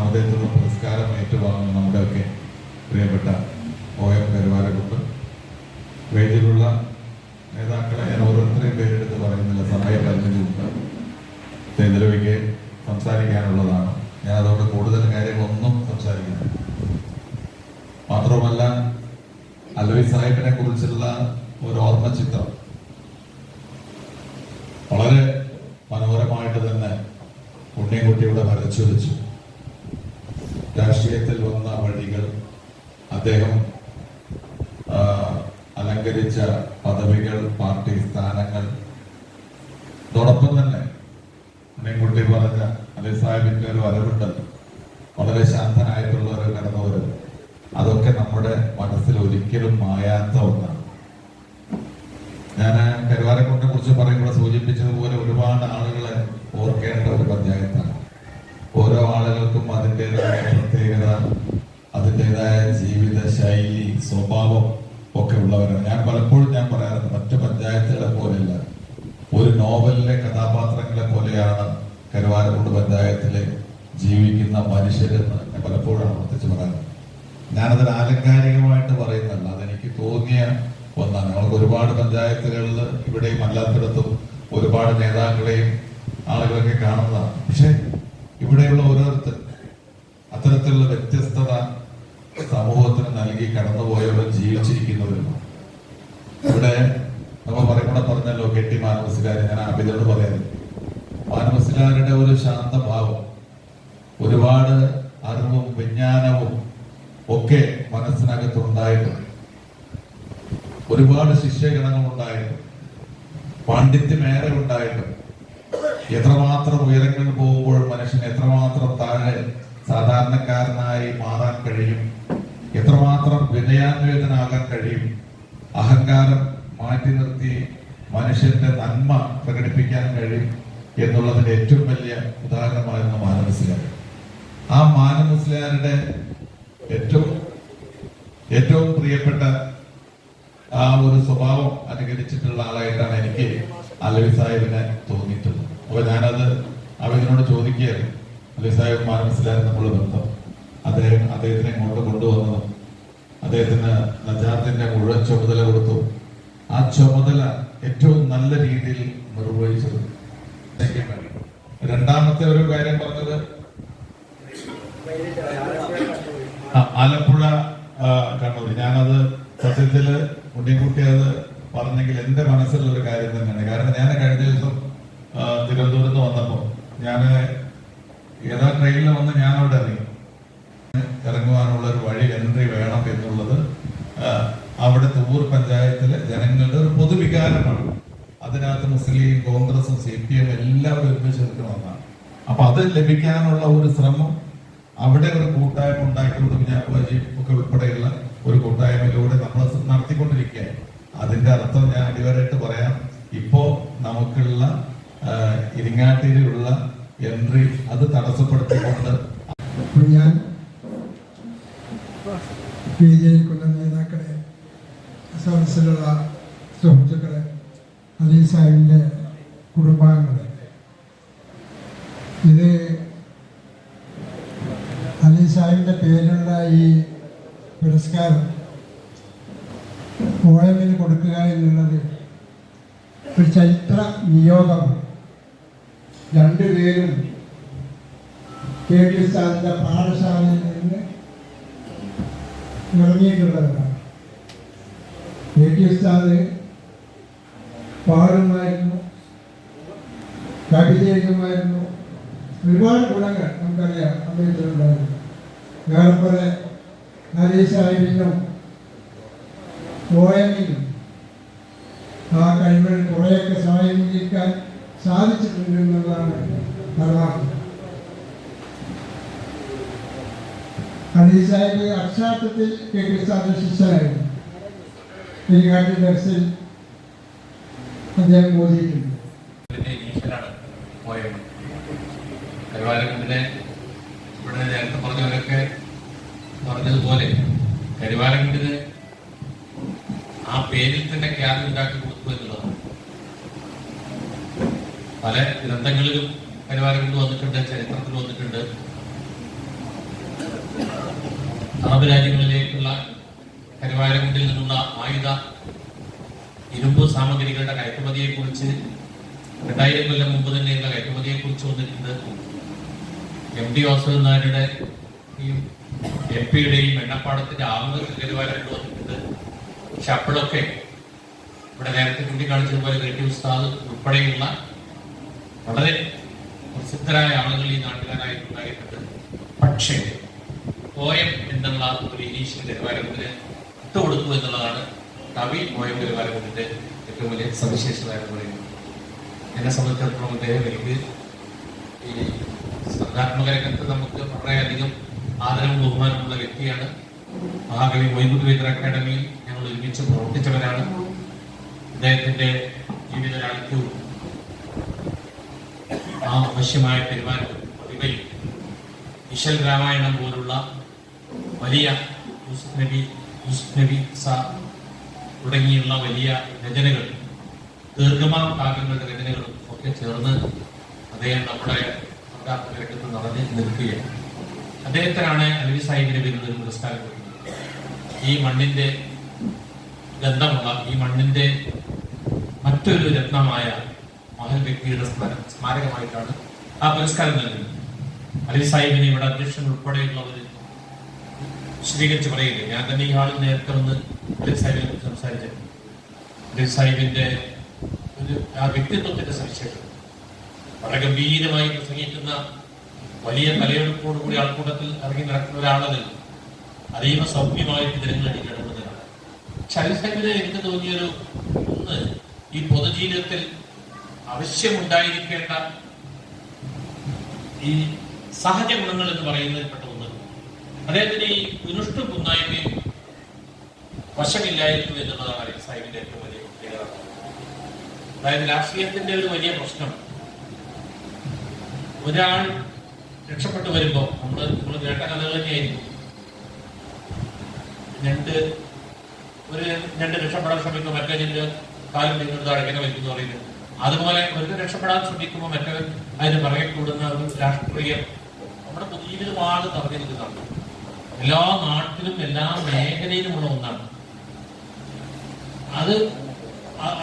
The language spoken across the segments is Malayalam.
നാമധേയത്തിലുള്ള പുരസ്കാരം ഏറ്റുവാങ്ങുന്ന നമ്മുടെയൊക്കെ പ്രിയപ്പെട്ട ഒ എം കരുവാരക്കുണ്ട് വേദിയിലുള്ള നേതാക്കളെ ഞാൻ ഓരോരുത്തരെയും പേരെടുത്ത് പറയുന്നില്ല സമയപരിമിതിയുണ്ട് സേന്ദ്രവയ്ക്ക് സംസാരിക്കാനുള്ളതാണ്. ഞാൻ അതുകൊണ്ട് കൂടുതൽ കാര്യങ്ങളൊന്നും സംസാരിക്കുന്നില്ല. മാത്രവുമല്ല അലോയ് സാഹിബിനെ കുറിച്ചുള്ള ഒരു ഓർമ്മ ചിത്രം വളരെ മനോഹരമായിട്ട് തന്നെ ഉണ്ണിയൻകുട്ടിയുടെ വരച്ചു വെച്ചു അദ്ദേഹം അലങ്കരിച്ച പദവികൾ പാർട്ടി സ്ഥാനങ്ങൾ. അതോടൊപ്പം തന്നെ അനേക്കുട്ടി പറഞ്ഞ അലി സാഹിബിന്റെ ഒരു വരവുണ്ടല്ലോ. വളരെ ശാന്തനായിട്ടുള്ള ഒരു കടന്നുവരവ് അതൊക്കെ നമ്മുടെ മനസ്സിൽ ഒരിക്കലും മായാത്ത ഒന്നാണ്. ഞാൻ കരുവാരക്കുണ്ടെ കുറിച്ച് പറയുമ്പോൾ സൂചിപ്പിച്ചതുപോലെ ഒരുപാട് ആളുകളെ ഓർക്കേണ്ട ഒരു പഞ്ചായത്താണ്. ഓരോ ആളുകൾക്കും അതിന്റെതായ ജീവിത ശൈലി സ്വഭാവം ഒക്കെ ഉള്ളവരാണ് ഞാൻ പലപ്പോഴും ഞാൻ പറയാറുണ്ട് മറ്റു പഞ്ചായത്തുകളെ പോലെയല്ല ഒരു നോവലിലെ കഥാപാത്രങ്ങളെ പോലെയാണ് കരുവാരക്കുണ്ട് പഞ്ചായത്തിലെ ജീവിക്കുന്ന മനുഷ്യരെന്ന് ഞാൻ പലപ്പോഴും ആവർത്തിച്ച് പറയുന്നത് ഞാനതിൽ ആലങ്കാരികമായിട്ട് പറയുന്നല്ല അതെനിക്ക് തോന്നിയ ഒന്നാണ്. നമ്മൾക്ക് ഒരുപാട് പഞ്ചായത്തുകളിൽ ഇവിടെയും അല്ലാത്തിടത്തും ഒരുപാട് നേതാക്കളെയും ആളുകളൊക്കെ കാണുന്നതാണ്. പക്ഷേ ഇവിടെയുള്ള ഓരോരുത്തർ അത്തരത്തിലുള്ള വ്യത്യസ്തത സമൂഹത്തിന് നൽകി കടന്നുപോയവരും ജീവിച്ചിരിക്കുന്നവരുമാണ്. ഇവിടെ കെട്ടി മാനവസിലാര് ഞാൻ ആബിദോട് പറയുന്നത് മാനവസിലാരുടെ ഒരു ശാന്തഭാവം ഒരുപാട് അറിവും വിജ്ഞാനവും ഒക്കെ മനസ്സിനകത്തുണ്ടായിട്ടുണ്ട് ഒരുപാട് ശിഷ്യഗണങ്ങൾ ഉണ്ടായിട്ടുണ്ട് പാണ്ഡിത്യമേറെ ഉണ്ടായിട്ടുണ്ട് എത്രമാത്രം ഉയരങ്ങളിൽ പോകുമ്പോൾ മനുഷ്യൻ എത്രമാത്രം താഴെ സാധാരണക്കാരനായി മാറാൻ കഴിയും എത്രമാത്രം വിനയാന്വേതനാകാൻ കഴിയും അഹങ്കാരം മാറ്റി നിർത്തി മനുഷ്യന്റെ നന്മ പ്രകടിപ്പിക്കാൻ കഴിയും എന്നുള്ളതിന്റെ ഏറ്റവും വലിയ ഉദാഹരണമായിരുന്നു മാനവസിലാർ ആ മാനവസിലാരുടെ ഏറ്റവും ഏറ്റവും പ്രിയപ്പെട്ട ആ ഒരു സ്വഭാവം അനുകരിച്ചിട്ടുള്ള ആളായിട്ടാണ് എനിക്ക് അലവി സാഹിബിനെ തോന്നിയിട്ടുള്ളത്. അപ്പൊ ഞാനത് അവനോട് ചോദിക്കുകയായിരുന്നു അലവി സാഹിബ് മാനസിലായിരുന്നു നമ്മൾ ബന്ധം. അദ്ദേഹം അദ്ദേഹത്തിനെ ഇങ്ങോട്ട് കൊണ്ടുവന്നതും അദ്ദേഹത്തിന് നജാത്തിന്റെ മുഴുവൻ ചുമതല കൊടുത്തു. ആ ചുമതല ഏറ്റവും നല്ല രീതിയിൽ നിർവഹിച്ചത് രണ്ടാമത്തെ ഒരു കാര്യം പറഞ്ഞത് ആലപ്പുഴ കണ്ണൂർ ഞാനത് സത്യത്തിൽ ഉണ്ണിക്കുട്ടി അത് പറഞ്ഞെങ്കിൽ എന്റെ മനസ്സിലുള്ള കാര്യം തന്നെയാണ്. കാരണം ഞാൻ കഴിഞ്ഞ ദിവസം തിരുവനന്തപുരത്ത് നിന്ന് വന്നപ്പോ ഞാൻ ഏതാ ട്രെയിനിൽ വന്ന് ഞാൻ അവിടെ ഇറങ്ങി ഇറങ്ങുവാനുള്ള ഒരു വഴി എൻട്രി വേണം എന്നുള്ളത് ആ, അവിടെ തൂർ പഞ്ചായത്തിലെ ജനങ്ങളുടെ ഒരു പൊതുവികാരമാണ് അതിനകത്ത് മുസ്ലിം കോൺഗ്രസും സി പി എം എല്ലാവരും ഒരുമിച്ച് നിൽക്കണമെന്നാണ് അപ്പൊ അത് ലഭിക്കാനുള്ള ഒരു ശ്രമം അവിടെ ഒരു കൂട്ടായ്മ ഉണ്ടാക്കിക്കൊണ്ട് ഞാൻ ഒക്കെ ഉൾപ്പെടെയുള്ള ഒരു കൂട്ടായ്മയിലൂടെ നമ്മൾ നടത്തിക്കൊണ്ടിരിക്കുകയാണ്. അതിന്റെ അർത്ഥം ഞാൻ അടിവരായിട്ട് പറയാം. ഇപ്പോ നമുക്കുള്ള ഇരിങ്ങാട്ടിയിലുള്ള എൻട്രി അത് തടസ്സപ്പെടുത്തിക്കൊണ്ട് ഞാൻ നേതാക്കളെ സദസ്സിലുള്ള സുഹൃത്തുക്കളെ അലി സാഹിബിന്റെ കുടുംബാംഗങ്ങളെ ഇത് അലി സാഹിബിന്റെ പേരിലുള്ള ഈ പുരസ്കാരം ഒ എമ്മിന് കൊടുക്കുക എന്നുള്ളത് ഒരു ചരിത്ര നിയോഗമാണ്. രണ്ടുപേരും കെ ഡി ഉസ്താദിന്റെ പാഠശാലയിൽ നിന്ന് ഇറങ്ങിയിട്ടുള്ളവരാണ്. കെ ടി ഉസ്താദ് പാടുമായിരുന്നു കവിത എഴുതുമായിരുന്നു ഒരുപാട് ഗുണങ്ങൾ വേറെ നരേശ് സാഹിബിനും ഒ എമ്മിനും ആ കഴിവുകൾ കുറേയൊക്കെ സ്വാധീനിക്കാൻ സാധിച്ചിട്ടുണ്ട് എന്നുള്ളതാണ് പരമാർത്ഥം അലി സാഹിബ് അക്ഷാർത്ഥത്തിൽ കെ പി സാഹിബ് ശിഷ്യനായിരുന്നു തിരികാട്ടി ദർശിൽ അദ്ദേഹം മോദിയിട്ടുണ്ട് ഇവിടെ നേരത്തെ പറഞ്ഞവരൊക്കെ പറഞ്ഞതുപോലെ കരുവാരക്കുണ്ടിന് ആ പേരിൽ തന്നെ ഖ്യാതി ഉണ്ടാക്കി കൊടുത്തു എന്നുള്ളതാണ്. പല ഗ്രന്ഥങ്ങളിലും കരുവാരക്കുണ്ട് വന്നിട്ടുണ്ട് ചരിത്രത്തിൽ വന്നിട്ടുണ്ട്. അറബ് രാജ്യങ്ങളിലേക്കുള്ള കരുവാരക്കുണ്ടിൽ നിന്നുള്ള ആയുധ ഇരുമ്പ് സാമഗ്രികളുടെ കയറ്റുമതിയെ കുറിച്ച് രണ്ടായിരം കൊല്ലം മുമ്പ് തന്നെയുള്ള കയറ്റുമതിയെ കുറിച്ച് വന്നിട്ടുണ്ട്. എം ഡി വാസുദേവൻ നായരുടെ ഈ എം പിയുടെയും എണ്ണപ്പാടത്തിന്റെ കരുവാരക്കുണ്ട് വന്നിട്ടുണ്ട്. പക്ഷെ അപ്പോഴൊക്കെ ഇവിടെ നേരത്തെ ചൂണ്ടിക്കാണിച്ചതുപോലെ ഗ്രേറ്റ് ഉസ്താദ് ഉൾപ്പെടെയുള്ള വളരെ പ്രസിദ്ധരായ ആളുകൾ ഈ നാട്ടുകാരായിട്ടുണ്ടായിട്ടുണ്ട് പക്ഷേ പോയം എന്നുള്ള ഒരു ഇനീഷ്യൽ നിലവാരത്തിന് ഇട്ടുകൊടുത്തു എന്നുള്ളതാണ് കവി പോയം നിലവാരത്തിന്റെ ഏറ്റവും വലിയ സവിശേഷത പറയുന്നത്. എന്നെ സംബന്ധിച്ചിടത്തോളം അദ്ദേഹം എനിക്ക് ഈ സർഗാത്മക രംഗത്ത് നമുക്ക് വളരെയധികം ആദരവും ബഹുമാനമുള്ള വ്യക്തിയാണ്. മഹാകവി വേദർ അക്കാദമിയിൽ ഞങ്ങൾ ഒരുമിച്ച് പ്രവർത്തിച്ചവരാണ്. അദ്ദേഹത്തിന്റെ ജീവിത രാജ്യവും ആ ആവശ്യമായ പെരുമാറ്റവും പ്രതിഭയും ഇശൽ രാമായണം പോലുള്ള വലിയ യൂസുഫ് നബി യൂസുഫ് നബി തുടങ്ങിയുള്ള വലിയ രചനകൾ ദീർഘമാ കാവ്യങ്ങളുടെ രചനകളും ഒക്കെ ചേർന്ന് അദ്ദേഹം നമ്മുടെ രംഗത്ത് നടന്ന് നിൽക്കുകയാണ്. അദ്ദേഹത്തിനാണ് അലവി സാഹിബിന്റെ പേരിൽ ഒരു പുരസ്കാരം കൊടുക്കുന്നത്. ഈ മണ്ണിന്റെ ഗന്ധമുള്ള ഈ മണ്ണിന്റെ മറ്റൊരു രത്നമായ മഹൽ വ്യക്തിയുടെ സ്മര- സ്മാരകമായിട്ടാണ് ആ പുരസ്കാരം നൽകുന്നത്. അലി സാഹിബിനെ ഇവിടെ അധ്യക്ഷൻ ഉൾപ്പെടെയുള്ളവർ വിശദീകരിച്ച് പറയുകയില്ല. ഞാൻ തന്നെ ഈ ആളിൽ നേരത്തെ വന്ന് അലി സാഹിബിനെ കുറിച്ച് സംസാരിച്ചിട്ടുണ്ട്. അലി സാഹിബിന്റെ ഒരു ആ വ്യക്തിത്വത്തിന്റെ സവിശേഷത. വളരെ ഗംഭീരമായി പ്രസംഗിക്കുന്ന വലിയ തലയെടുപ്പോടുകൂടി ആൾക്കൂട്ടത്തിൽ ഇറങ്ങി നടക്കുന്ന ഒരാളതിൽ അതീവ സൗമ്യമായിട്ട് ജനങ്ങളിൽ ഇടപെടുന്നതാണ് സാഹിബിന് എനിക്ക് തോന്നിയൊരു ഒന്ന് ഈ പൊതുജീവിതത്തിൽ ആവശ്യമുണ്ടായിരിക്കേണ്ട ഈ സഹജ ഗുണങ്ങൾ എന്ന് പറയുന്നതിൽപ്പെട്ട ഒന്ന്. അദ്ദേഹത്തിന് ഈ വിനുഷ്ട കുന്നായ്മയും വശമില്ലായിരുന്നു എന്നുള്ളതാണ് സാഹിബിന്റെ ഏറ്റവും വലിയ പ്രത്യേകത. അതായത് രാഷ്ട്രീയത്തിന്റെ ഒരു വലിയ പ്രശ്നം. ഒരാൾ രക്ഷപ്പെട്ടു വരുമ്പോൾ നമ്മൾ നമ്മൾ കേട്ട കഥ തന്നെയായിരിക്കും. രണ്ട് ഒരു രണ്ട് രക്ഷപ്പെടാൻ ശ്രമിക്കുമ്പോൾ മറ്റേ രണ്ട് കാലം നിങ്ങളുടെ അഴകനെ വയ്ക്കുന്നു പറയുന്നത്. അതുപോലെ ഒരു രക്ഷപ്പെടാൻ ശ്രമിക്കുമ്പോൾ മറ്റവൻ അതിന് പറയെ കൂടുന്ന ഒരു രാഷ്ട്രീയം നമ്മുടെ പൊതുജീവിതമാണ് നിറഞ്ഞിരിക്കുന്നതാണ്. എല്ലാ നാട്ടിലും എല്ലാ മേഖലയിലുമുള്ള ഒന്നാണ്. അത്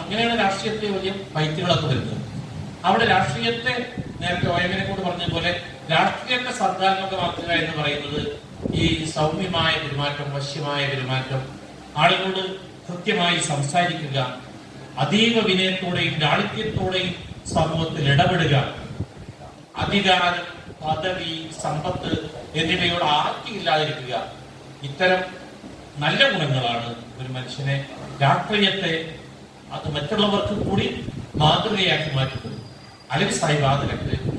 അങ്ങനെയാണ് രാഷ്ട്രീയത്തിലെ വലിയ ഫൈറ്റുകളൊക്കെ വരുന്നത്. അവിടെ രാഷ്ട്രീയത്തെ നേരത്തെ ഓയവനെ കൊണ്ട് പറഞ്ഞതുപോലെ രാഷ്ട്രീയത്തെ സർഗാത്മകമാക്കുക എന്ന് പറയുന്നത് ഈ സൗമ്യമായ പെരുമാറ്റം വശ്യമായ പെരുമാറ്റം ആളുകളോട് കൃത്യമായി സംസാരിക്കുക അതീവ വിനയത്തോടെയും ലാളിത്യത്തോടെയും സമൂഹത്തിൽ ഇടപെടുക അധികാരം പദവി സമ്പത്ത് എന്നിവയോട് ആർത്തിയില്ലാതിരിക്കുക. ഇത്തരം നല്ല ഗുണങ്ങളാണ് ഒരു മനുഷ്യനെ രാഷ്ട്രീയത്തെ അത് മറ്റുള്ളവർക്ക് കൂടി മാതൃകയാക്കി മാറ്റുന്നത്. അലവി സാഹിബ് ആ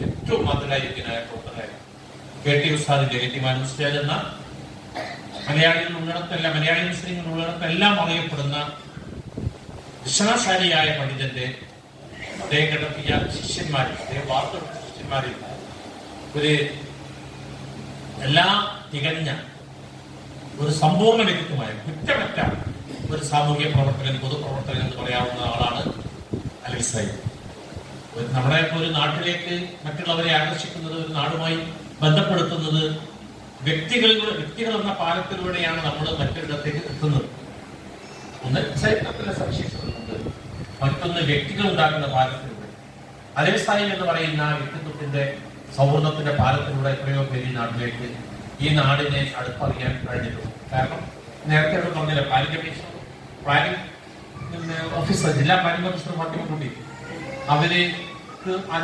ഏറ്റവും മധുരായിരിക്കനായ പ്രവർത്തകരായിരുന്നു കെ ടി ഉസ്താദിന്റെ മാനു ഉസ്താദ് എന്ന മലയാളികൾ ഉള്ളിടത്തെല്ലാം മലയാളി മുസ്ലിങ്ങൾ ഉള്ളിടത്തെല്ലാം അറിയപ്പെടുന്ന വിശ്വാസാലിയായ പണ്ഡിതന്റെ അദ്ദേഹം കണ്ടെത്തിയ ശിഷ്യന്മാരിൽ അദ്ദേഹം വാർത്തെടുത്ത ശിഷ്യന്മാരിൽ ഒരു എല്ലാ തികഞ്ഞ ഒരു സമ്പൂർണ വ്യക്തിത്വമായ കുറ്റമറ്റ ഒരു സാമൂഹിക പ്രവർത്തകൻ പൊതുപ്രവർത്തകൻ എന്ന് പറയാവുന്ന ആളാണ് അലി സാഹിബ്. നമ്മുടെ ഒരു നാട്ടിലേക്ക് മറ്റുള്ളവരെ ആകർഷിക്കുന്നത് ഒരു നാടുമായി ബന്ധപ്പെടുത്തുന്നത് വ്യക്തികളിലൂടെ വ്യക്തികൾ എന്ന പാലത്തിലൂടെയാണ് നമ്മൾ മറ്റൊരിടത്തേക്ക് എത്തുന്നത്. ഒന്ന് ചരിത്രത്തിലെ സവിശേഷതകളുണ്ട് മറ്റൊന്ന് വ്യക്തികൾ ഉണ്ടാകുന്ന പാലത്തിലൂടെ. അതേ സാഹിബ് എന്ന് പറയുന്ന വ്യക്തിത്വത്തിന്റെ സൗഹൃദത്തിന്റെ പാലത്തിലൂടെ എത്രയോ പേര് ഈ നാട്ടിലേക്ക് ഈ നാടിനെ അടുപ്പറിയാൻ കഴിഞ്ഞിട്ടുണ്ട്. കാരണം നേരത്തെ ഇവിടെ പറഞ്ഞില്ല പ്ലാനിംഗ് കമ്മീഷൻ പ്ലാനിംഗ് ഓഫീസർ ജില്ലാ പ്ലാനിംഗ് ഓഫീസർ മാധ്യമം കൂടി അവർ